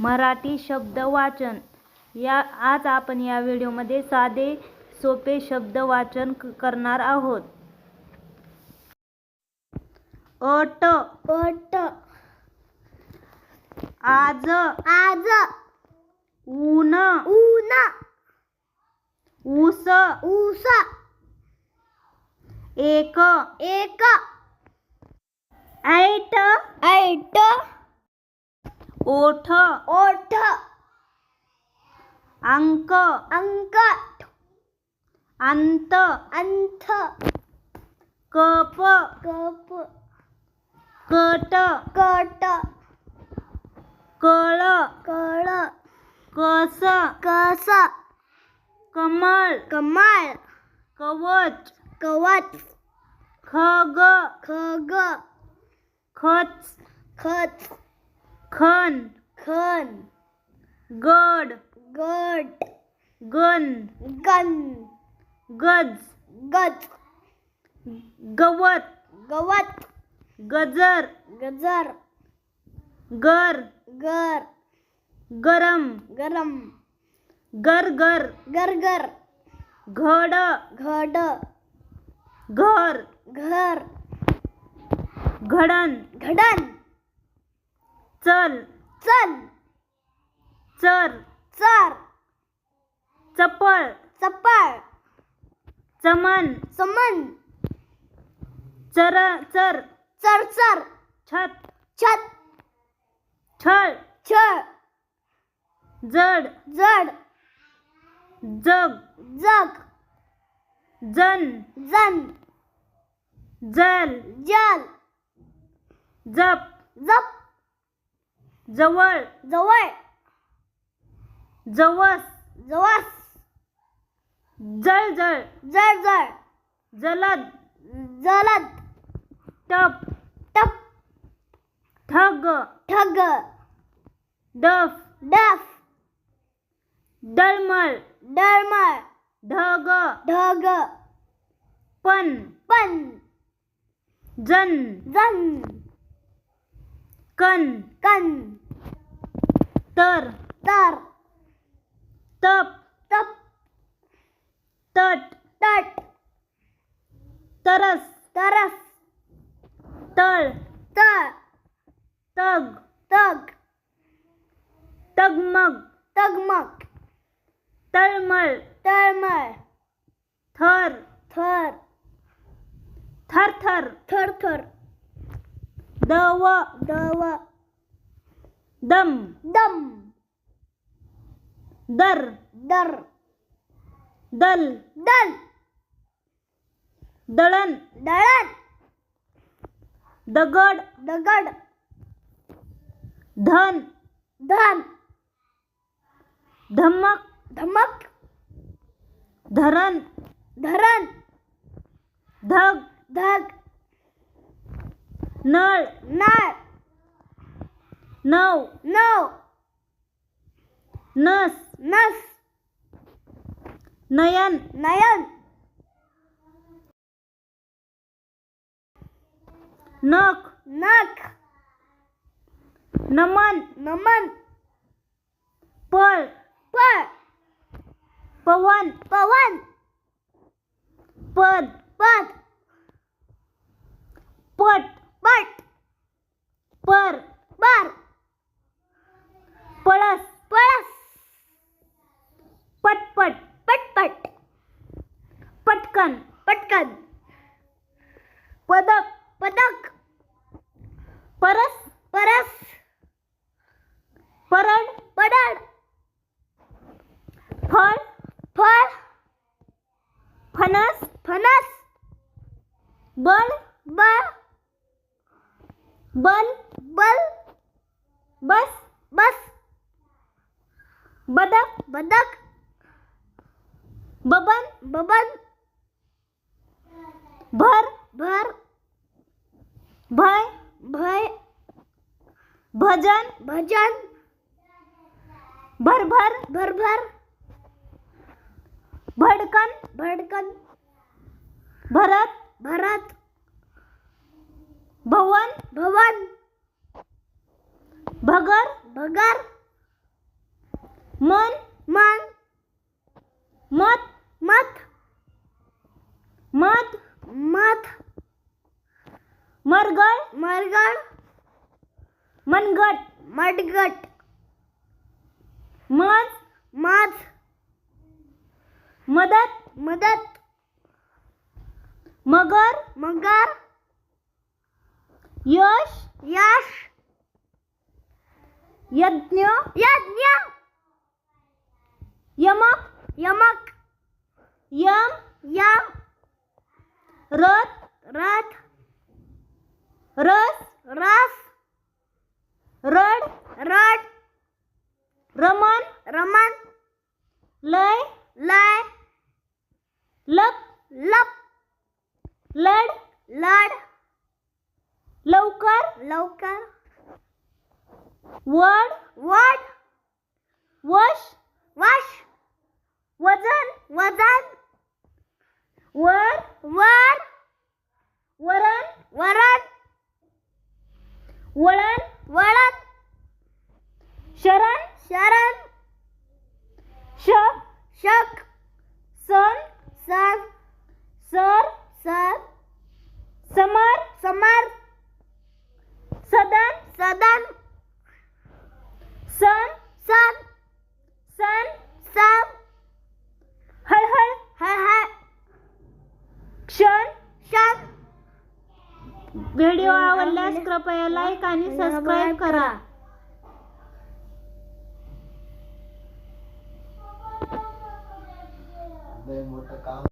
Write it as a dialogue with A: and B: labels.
A: मराठी शब्द वाचन या आज आपण या व्हिडिओमध्ये साधे सोपे शब्द वाचन करणार आहोत. अट.
B: पट
A: आज.
B: आज.
A: ऊन.
B: ऊन.
A: ऊस.
B: ऊस.
A: एक.
B: एक.
A: ऐट.
B: ऐट.
A: ओठ.
B: ओठ.
A: अंक.
B: अंक.
A: अंत.
B: अंथ.
A: कप.
B: कप.
A: कट.
B: कट.
A: कळ.
B: कळ.
A: कस.
B: कस.
A: कमळ.
B: कमाळ.
A: कवच.
B: कवच.
A: खग.
B: खग.
A: खच.
B: खच.
A: खन
B: खन.
A: गड
B: गड.
A: गण
B: गन
A: गज
B: गज.
A: गवत
B: गवत.
A: गजर
B: गजर.
A: गर
B: गर.
A: गरम
B: गरम.
A: गरगर
B: गरगर.
A: घड
B: घड.
A: घर
B: घर.
A: घडण
B: घडण.
A: चल.
B: चल.
A: चर.
B: चर.
A: चपळ.
B: चपळ.
A: चमन.
B: समन
A: चर चर.
B: चर चर.
A: छत.
B: छत.
A: छळ.
B: छळ.
A: जड.
B: जड.
A: जग.
B: जग.
A: जन.
B: जन.
A: जल.
B: जल.
A: जप.
B: जप.
A: जवळ.
B: जवळ.
A: जवस.
B: जवस.
A: जळजळ.
B: जळजळ.
A: जलद.
B: जलद.
A: टप.
B: टप.
A: ठग.
B: ठग.
A: डफ.
B: डफ.
A: डळमळ.
B: डळमळ.
A: ढग.
B: ढग.
A: पण
B: पण
A: जन.
B: जन.
A: कन
B: कन
A: तर।
B: तर।
A: तप।
B: तप।
A: तट।
B: तट।
A: तरस।
B: तरस।
A: तळ।
B: तळ।
A: तग।
B: तग।
A: तगमग।
B: तगमग।
A: तळमळ।
B: तळमळ।
A: थर।
B: थर।
A: थरथर।
B: थरथर।
A: दव।
B: दव।
A: दम।
B: दम।
A: दर।
B: दर।
A: दल।
B: दल।
A: दळण
B: दळण
A: दगड।
B: दगड।
A: धन।
B: धन।
A: धमक।
B: धमक।
A: धरण
B: धरण
A: धग।
B: धग।
A: नळ।
B: नळ।
A: No.
B: No.
A: Nurse.
B: Nurse.
A: Nayan.
B: Nayan.
A: Knock.
B: Knock.
A: Naman.
B: Naman.
A: Pearl.
B: Pearl.
A: Pawan.
B: Pawan.
A: Pud.
B: Pud.
A: पटकन। पदक
B: पदक।
A: परस
B: परस।
A: परड
B: पडड
A: फळ
B: फळ।
A: फणस
B: फणस।
A: बळ
B: बळ
A: बल
B: बल।
A: बस
B: बस।
A: बदक
B: बदक।
A: बबन
B: बबन।
A: भर
B: भर
A: भय
B: भय
A: भजन
B: भजन
A: भरभर
B: भरभर
A: भडकन
B: भडकन
A: भरत
B: भरत
A: भवन
B: भवन
A: भगर
B: भगर
A: मन
B: मन
A: मत
B: मत
A: मत
B: मत
A: मरगळ.
B: मरगड
A: मनगट.
B: मडगट.
A: मज
B: मज
A: मदत.
B: मदत.
A: मगर.
B: मगर.
A: यश.
B: यश.
A: यज्ञ.
B: यज्ञ.
A: यमक.
B: यमक.
A: यम.
B: यम.
A: रथ
B: रथ
A: रस
B: रस
A: रड
B: रड
A: रमन
B: रमन
A: लय
B: लय
A: लप
B: लप
A: लड
B: लड
A: लवकर
B: लवकर
A: वड
B: वड
A: वश
B: वश
A: वजन
B: वजन
A: वर
B: वर
A: वरण
B: वरण
A: वळण
B: वळण
A: शरण
B: शरण
A: व्हिडिओ आवडल्यास कृपया लाईक आणि सबस्क्राईब करा.
C: मोठं काम